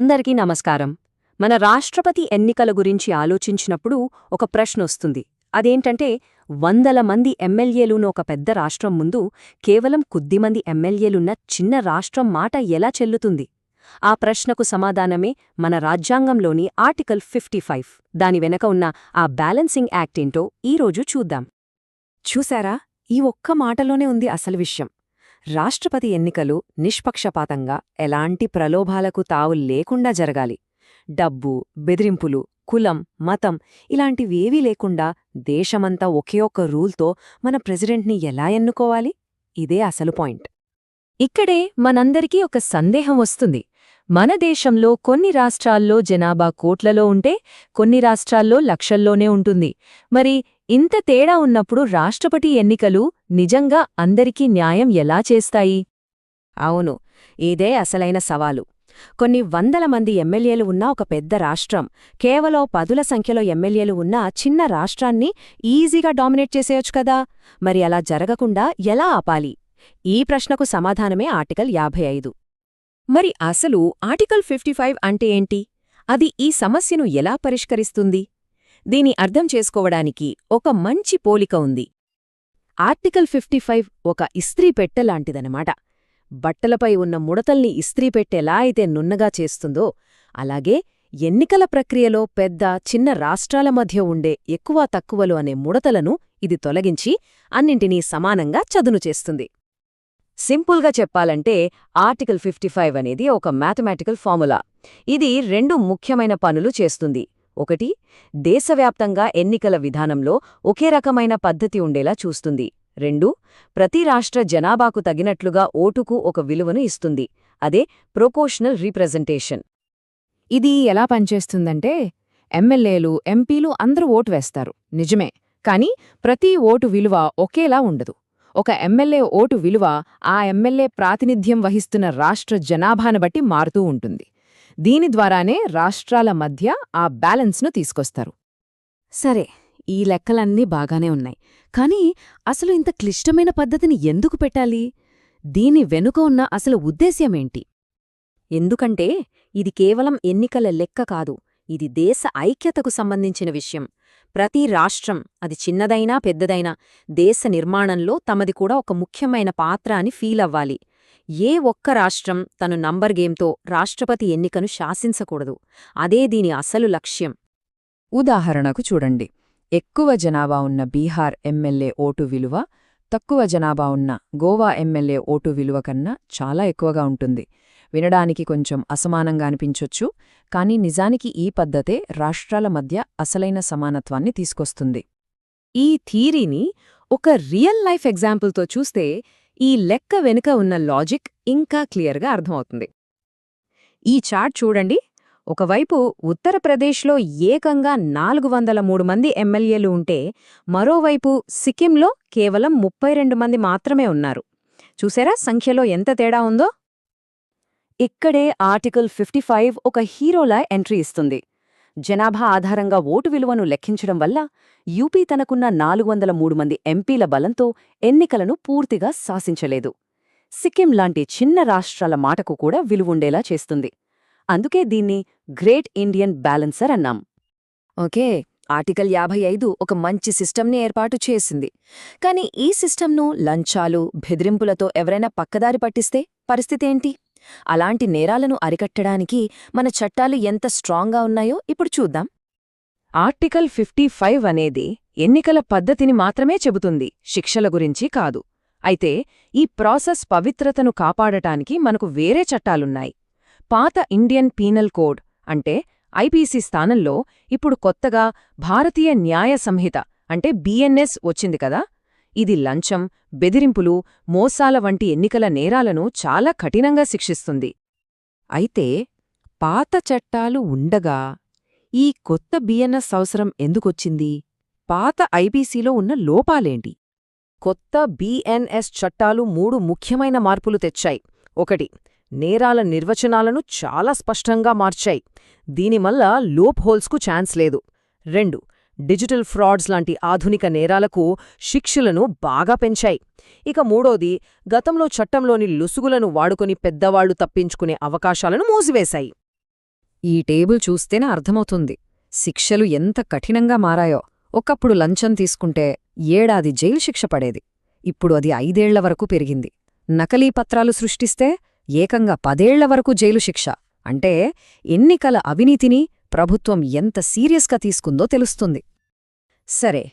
అందరికీ నమస్కారం. మన రాష్ట్రపతి ఎన్నికల గురించి ఆలోచించినప్పుడు ఒక ప్రశ్నొస్తుంది అదేంటంటే వందల మంది ఎమ్మెల్యేలున్న ఒక పెద్ద రాష్ట్రం ముందు కేవలం కొద్దిమంది ఎమ్మెల్యేలున్న చిన్న రాష్ట్రం మాట ఎలా చెల్లుతుంది? ఆ ప్రశ్నకు సమాధానమే మన రాజ్యాంగంలోని ఆర్టికల్ ఫిఫ్టీ ఫైవ్. దాని వెనక ఉన్న ఆ బ్యాలెన్సింగ్ యాక్ట్ ఏంటో ఈరోజు చూద్దాం. చూశారా? ఈ ఒక్క మాటలోనే ఉంది అసలు విషయం. రాష్ట్రపతి ఎన్నికలు నిష్పక్షపాతంగా ఎలాంటి ప్రలోభాలకు తావు లేకుండా జరగాలి. డబ్బు బెదిరింపులు కులం మతం ఇలాంటివేవీ లేకుండా దేశమంతా ఒకే ఒక్క రూల్తో మన ప్రెసిడెంట్ని ఎలా ఎన్నుకోవాలి? ఇదే అసలు పాయింట్. ఇక్కడే మనందరికీ ఒక సందేహం వస్తుంది. మన దేశంలో కొన్ని రాష్ట్రాల్లో జనాభా కోట్లలో ఉంటే కొన్ని రాష్ట్రాల్లో లక్షల్లోనే ఉంటుంది. మరి ఇంత తేడా ఉన్నప్పుడు రాష్ట్రపతి ఎన్నికలు నిజంగా అందరికీ న్యాయం ఎలా చేస్తాయి? అవును ఇదే అసలైన సవాలు. కొన్ని వందల మంది ఎమ్మెల్యేలు ఉన్న ఒక పెద్ద రాష్ట్రం కేవలం పదుల సంఖ్యలో ఎమ్మెల్యేలు ఉన్న చిన్న రాష్ట్రాన్ని ఈజీగా డామినేట్ చేసేయొచ్చు కదా? మరి అలా జరగకుండా ఎలా ఆపాలి? ఈ ప్రశ్నకు సమాధానమే ఆర్టికల్ యాభై ఐదు. మరి అసలు ఆర్టికల్ ఫిఫ్టీ ఫైవ్ అంటే ఏంటి? అది ఈ సమస్యను ఎలా పరిష్కరిస్తుంది? దీని అర్థం చేసుకోవడానికి ఒక మంచి పోలిక ఉంది. ఆర్టికల్ ఫిఫ్టీ ఫైవ్ ఒక ఇస్త్రీ పెట్టెలాంటిదనమాట బట్టలపై ఉన్న ముడతల్ని ఇస్త్రీ పెట్టెలా అయితే నున్నగా చేస్తుందో అలాగే ఎన్నికల ప్రక్రియలో పెద్ద చిన్న రాష్ట్రాల మధ్య ఉండే ఎక్కువ తక్కువలు అనే ముడతలను ఇది తొలగించి అన్నింటినీ సమానంగా చదును చేస్తుంది. సింపుల్గా చెప్పాలంటే ఆర్టికల్ ఫిఫ్టీ ఫైవ్ అనేది ఒక మ్యాథమెటికల్ ఫార్ములా. ఇది రెండు ముఖ్యమైన పనులు చేస్తుంది. ఒకటి దేశవ్యాప్తంగా ఎన్నికల విధానంలో ఒకే రకమైన పద్ధతి ఉండేలా చూస్తుంది. రెండు ప్రతి రాష్ట్ర జనాభాకు తగినట్లుగా ఓటుకు ఒక విలువను ఇస్తుంది. అదే ప్రొకోషనల్ రీప్రజెంటేషన్. ఇది ఎలా పనిచేస్తుందంటే ఎమ్మెల్యేలు ఎంపీలు అందరూ ఓటు వేస్తారు. నిజమే కాని ప్రతి ఓటు విలువ ఒకేలా ఉండదు. ఒక ఎమ్మెల్యే ఓటు విలువ ఆ ఎమ్మెల్యే ప్రాతినిధ్యం వహిస్తున్న రాష్ట్ర జనాభాను బట్టి మారుతూ ఉంటుంది. దీని ద్వారానే రాష్ట్రాల మధ్య ఆ బ్యాలెన్స్ను తీసుకొస్తారు. సరే ఈ లెక్కలన్నీ బాగానే ఉన్నాయి. కానీ అసలు ఇంత క్లిష్టమైన పద్ధతిని ఎందుకు పెట్టాలి? దీని వెనుక ఉన్న అసలు ఉద్దేశ్యమేంటి ఎందుకంటే ఇది కేవలం ఎన్నికల లెక్క కాదు ఇది దేశ ఐక్యతకు సంబంధించిన విషయం. ప్రతి రాష్ట్రం అది చిన్నదైనా పెద్దదైనా దేశ నిర్మాణంలో తమది కూడా ఒక ముఖ్యమైన పాత్ర అని ఫీలవ్వాలి ఏ ఒక్క రాష్ట్రం తను నంబర్ గేమ్తో రాష్ట్రపతి ఎన్నికను శాసించకూడదు. అదే దీని అసలు లక్ష్యం. ఉదాహరణకు చూడండి. ఎక్కువ జనాభా ఉన్న బీహార్ ఎమ్మెల్యే ఓటు విలువ తక్కువ జనాభా ఉన్న గోవా ఎమ్మెల్యే ఓటు విలువ కన్నా చాలా ఎక్కువగా ఉంటుంది. వినడానికి కొంచెం అసమానంగా అనిపించొచ్చు కానీ నిజానికి ఈ పద్ధతే రాష్ట్రాల మధ్య అసలైన సమానత్వాన్ని తీసుకొస్తుంది. ఈ థీరీని ఒక రియల్ లైఫ్ ఎగ్జాంపుల్తో చూస్తే ఈ లెక్క వెనుక ఉన్న లాజిక్ ఇంకా క్లియర్గా అర్థమవుతుంది. ఈ చార్ట్ చూడండి. ఒకవైపు ఉత్తరప్రదేశ్లో ఏకంగా నాలుగు వందల మూడు మంది ఎమ్మెల్యేలు ఉంటే మరోవైపు సిక్కింలో కేవలం ముప్పై రెండు మంది మాత్రమే ఉన్నారు. చూసారా సంఖ్యలో ఎంత తేడా ఉందో? ఇక్కడే ఆర్టికల్ ఫిఫ్టీ ఫైవ్ ఒక హీరోలా ఎంట్రీ ఇస్తుంది. జనాభా ఆధారంగా ఓటు విలువను లెక్కించడం వల్ల యూపీ తనకున్న నాలుగు వందల మూడు మంది ఎంపీల బలంతో ఎన్నికలను పూర్తిగా శాసించలేదు. సిక్కిం లాంటి చిన్న రాష్ట్రాల మాటకు కూడా విలువుండేలా చేస్తుంది. అందుకే దీన్ని గ్రేట్ ఇండియన్ బ్యాలెన్సర్ అన్నాం. ఓకే ఆర్టికల్ యాభై ఐదు ఒక మంచి సిస్టమ్ని ఏర్పాటు చేసింది. కాని ఈ సిస్టమ్ను లంచాలు బెదిరింపులతో ఎవరైనా పక్కదారి పట్టిస్తే పరిస్థితేంటి అలాంటి నేరాలను అరికట్టడానికి మన చట్టాలు ఎంత స్ట్రాంగ్గా ఉన్నాయో ఇప్పుడు చూద్దాం. ఆర్టికల్ ఫిఫ్టీ ఫైవ్ అనేది ఎన్నికల పద్ధతిని మాత్రమే చెబుతుంది శిక్షల గురించి కాదు. అయితే ఈ ప్రాసెస్ పవిత్రతను కాపాడటానికి మనకు వేరే చట్టాలున్నాయి. పాత ఇండియన్ పీనల్ కోడ్ అంటే ఐపీసీ స్థానంలో ఇప్పుడు కొత్తగా భారతీయ న్యాయ సంహిత అంటే బిఎన్ఎస్ వచ్చింది కదా? ఇది లంచం బెదిరింపులు మోసాల వంటి ఎన్నికల నేరాలను చాలా కఠినంగా శిక్షిస్తుంది. అయితే పాత చట్టాలు ఉండగా ఈ కొత్త బిఎన్ఎస్ అవసరం ఎందుకొచ్చింది? పాత ఐబీసీలో ఉన్న లోపాలేంటి? కొత్త బిఎన్ఎస్ చట్టాలు మూడు ముఖ్యమైన మార్పులు తెచ్చాయి. ఒకటి నేరాల నిర్వచనాలను చాలా స్పష్టంగా మార్చాయి. దీనివల్ల లోప్ హోల్స్కు ఛాన్స్ లేదు. రెండు డిజిటల్ ఫ్రాడ్స్ లాంటి ఆధునిక నేరాలకు శిక్షలను బాగా పెంచాయి. ఇక మూడోది గతంలో చట్టంలోని లుసుగులను వాడుకొని పెద్దవాళ్ళు తప్పించుకునే అవకాశాలను మూసివేశాయి. ఈ టేబుల్ చూస్తేనే అర్థమవుతుంది. శిక్షలు ఎంత కఠినంగా మారాయో. ఒకప్పుడు లంచం తీసుకుంటే ఏడాది జైలు శిక్ష పడేది. ఇప్పుడు అది ఐదేళ్ళ వరకు పెరిగింది. నకలీ పత్రాలు సృష్టిస్తే ఏకంగా పదేళ్ళ వరకు జైలు శిక్ష. అంటే ఎన్నికల అవినీతిని ప్రభుత్వం ఎంత సీరియస్గా తీసుకుందో తెలుస్తుంది. సరే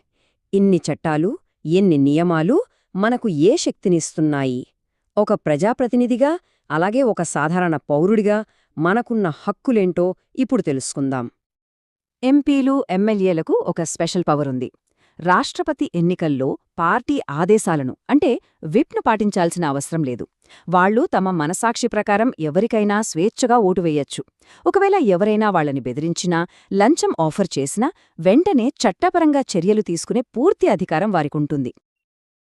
ఇన్ని చట్టాలు ఎన్ని నియమాలు మనకు ఏ శక్తినిస్తున్నాయి? ఒక ప్రజాప్రతినిధిగా అలాగే ఒక సాధారణ పౌరుడిగా మనకున్న హక్కులేంటో ఇప్పుడు తెలుసుకుందాం. ఎంపీలు ఎమ్మెల్యేలకు ఒక స్పెషల్ పవర్ ఉంది. రాష్ట్రపతి ఎన్నికల్లో పార్టీ ఆదేశాలను అంటే విప్ను పాటించాల్సిన అవసరం లేదు. వాళ్ళు తమ మనసాక్షి ప్రకారం ఎవరికైనా స్వేచ్ఛగా ఓటు వేయొచ్చు. ఒకవేళ ఎవరైనా వాళ్ళని బెదిరించినా లంచం ఆఫర్ చేసినా వెంటనే చట్టపరంగా చర్యలు తీసుకునే పూర్తి అధికారం వారికుంటుంది.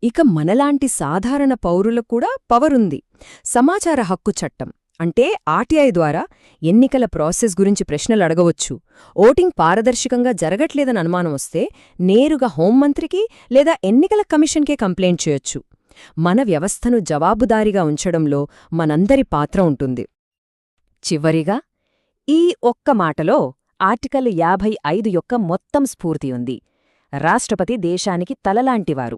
ఇక మనలాంటి సాధారణ పౌరులకు కూడా పవరుంది. సమాచార హక్కు చట్టం. అంటే ఆర్టీఐ ద్వారా ఎన్నికల ప్రాసెస్ గురించి ప్రశ్నలు అడగవచ్చు. ఓటింగ్ పారదర్శకంగా జరగట్లేదని అనుమానం వస్తే నేరుగా హోంమంత్రికి లేదా ఎన్నికల కమిషన్కే కంప్లైంట్ చేయొచ్చు. మన వ్యవస్థను జవాబుదారీగా ఉంచడంలో మనందరి పాత్ర ఉంటుంది. చివరిగా ఈ ఒక్క మాటలో ఆర్టికల్ యాభై ఐదు యొక్క మొత్తం స్ఫూర్తి ఉంది. రాష్ట్రపతి దేశానికి తలలాంటివారు.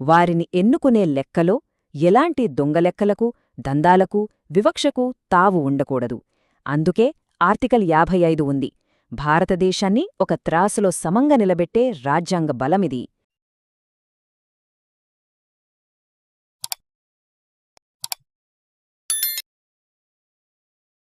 వారిని ఎన్నుకునే లెక్కలో ఎలాంటి దొంగలెక్కలకు దందాలకు వివక్షకు తావు ఉండకూడదు. అందుకే ఆర్టికల్ యాభై ఐదు ఉంది. భారతదేశాన్ని ఒక త్రాసులో సమంగా నిలబెట్టే రాజ్యాంగ బలమిది.